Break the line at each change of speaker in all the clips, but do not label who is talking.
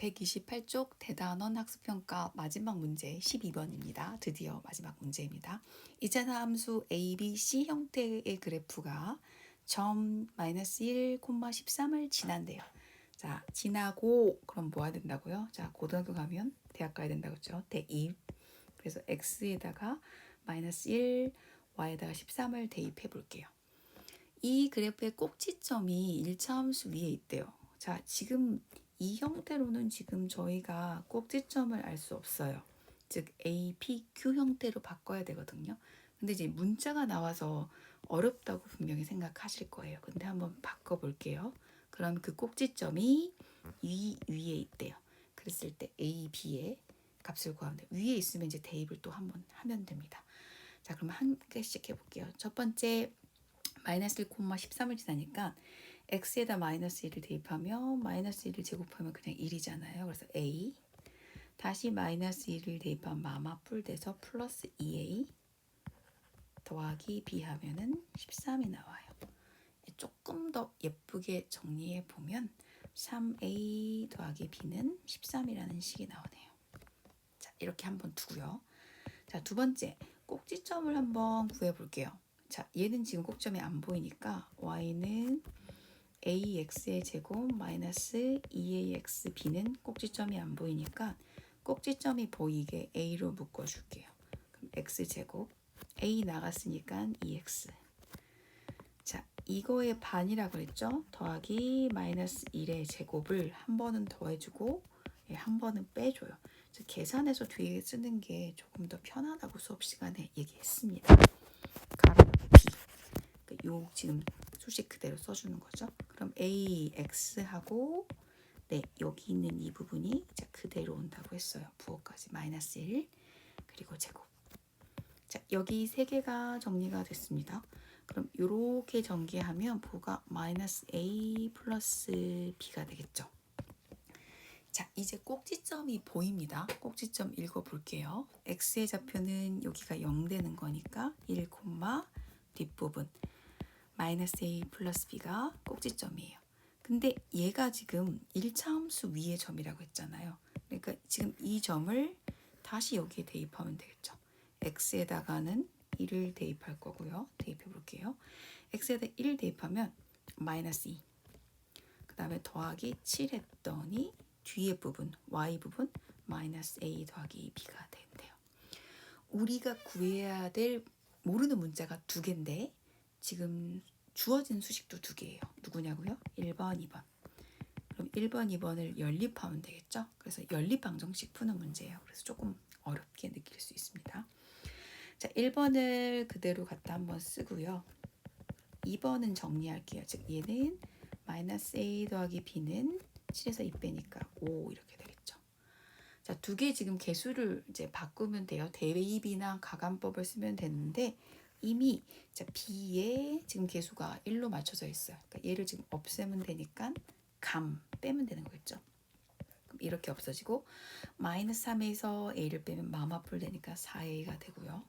128쪽 대단원 학습평가 마지막 문제 12번입니다. 드디어 마지막 문제입니다. 이차나 함수 a, b, c 형태의 그래프가 점 마이너스 1, 13을 지난대요. 자, 지나고 그럼 뭐 해야 된다고요? 자, 고등학교 가면 대학 가야 된다고 했죠. 대입. 그래서 x에다가 마이너스 1, y에다가 13을 대입해 볼게요. 이 그래프의 꼭지점이 1차 함수 위에 있대요. 자, 지금 이 형태로는 지금 저희가 꼭지점을 알 수 없어요. 즉 A, P, Q 형태로 바꿔야 되거든요. 근데 이제 문자가 나와서 어렵다고 분명히 생각하실 거예요. 근데 한번 바꿔 볼게요. 그럼 그 꼭지점이 위 위에 있대요. 그랬을 때 A, B의 값을 구하면 돼요. 위에 있으면 이제 대입을 또 한번 하면 됩니다. 자, 그럼 한 개씩 해 볼게요. 첫 번째 마이너스 1, 13을 지나니까 x에다 마이너스 1을 대입하면 마이너스 1을 제곱하면 그냥 1이잖아요. 그래서 a 다시 마이너스 1을 대입하면 마마뿔 돼서 플러스 2a 더하기 b 하면은 13이 나와요. 조금 더 예쁘게 정리해 보면 3a 더하기 b는 13이라는 식이 나오네요. 자, 이렇게 한번 두고요. 자, 두 번째 꼭지점을 한번 구해 볼게요. 자, 얘는 지금 꼭점이 안 보이니까 y는 ax의 제곱 마이너스 2axb는 꼭지점이 안 보이니까 꼭지점이 보이게 a로 묶어줄게요. 그럼 x 제곱 a 나갔으니까 2x. 자, 이거의 반이라고 그랬죠? 더하기 마이너스 1의 제곱을 한 번은 더해주고 예, 한 번은 빼줘요. 그래서 계산해서 뒤에 쓰는 게 조금 더 편하다고 수업 시간에 얘기했습니다. 가로 b. 그요 지금 수식 그대로 써주는 거죠. 그럼 a x 하고 네 여기 있는 이 부분이 이제 그대로 온다고 했어요. 부호까지 마이너스 1 그리고 제곱. 자 여기 세 개가 정리가 됐습니다. 그럼 이렇게 전개하면 부호가 마이너스 a 플러스 b가 되겠죠. 자, 이제 꼭지점이 보입니다. 꼭지점 읽어볼게요. x의 좌표는 여기가 0 되는 거니까 1, 뒷부분 마이너스 a 플러스 b가 꼭지점이에요. 근데 얘가 지금 1차 함수 위의 점이라고 했잖아요. 그러니까 지금 이 점을 다시 여기에 대입하면 되겠죠. x에다가는 1을 대입할 거고요. 대입해 볼게요. x에다 1을 대입하면 마이너스 2. 그 다음에 더하기 7 했더니 뒤에 부분, y 부분 마이너스 a 더하기 b가 된대요. 우리가 구해야 될 모르는 문자가 두 개인데 지금 주어진 수식도 두 개예요. 누구냐고요? 1번, 2번. 그럼 1번, 2번을 연립하면 되겠죠? 그래서 연립 방정식 푸는 문제예요. 그래서 조금 어렵게 느낄 수 있습니다. 자, 1번을 그대로 갖다 한번 쓰고요. 2번은 정리할게요. 즉 얘는 마이너스 a 더하기 b는 7에서 2 빼니까 5 이렇게 되겠죠. 자, 두 개 지금 개수를 이제 바꾸면 돼요. 대입이나 가감법을 쓰면 되는데 이미 자, b의 지금 개수가 1로 맞춰져 있어요. 그러니까 얘를 지금 없애면 되니까 감 빼면 되는 거겠죠. 그럼 이렇게 없어지고 마이너스 3에서 a를 빼면 마마풀 되니까 4a가 되고요.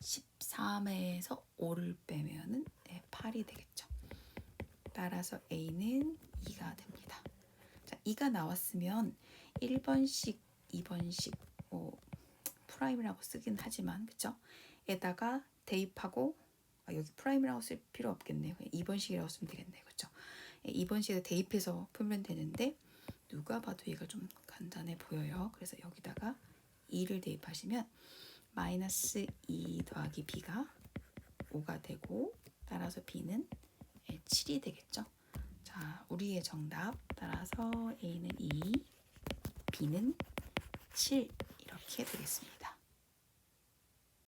13에서 5를 빼면은 네, 8이 되겠죠. 따라서 a는 2가 됩니다. 자, 2가 나왔으면 1번씩, 2번씩 뭐 프라임이라고 쓰긴 하지만 그쵸? 에다가 대입하고 아, 여기 프라임이라고 쓸 필요 없겠네요. 2번씩이라고 쓰면 되겠네요. 그쵸? 2번씩에 대입해서 풀면 되는데 누가 봐도 얘가 좀 간단해 보여요. 그래서 여기다가 2를 대입하시면 마이너스 2 더하기 b가 5가 되고 따라서 b는 7이 되겠죠. 자, 우리의 정답 따라서 A는 2, B는 7 이렇게 되겠습니다.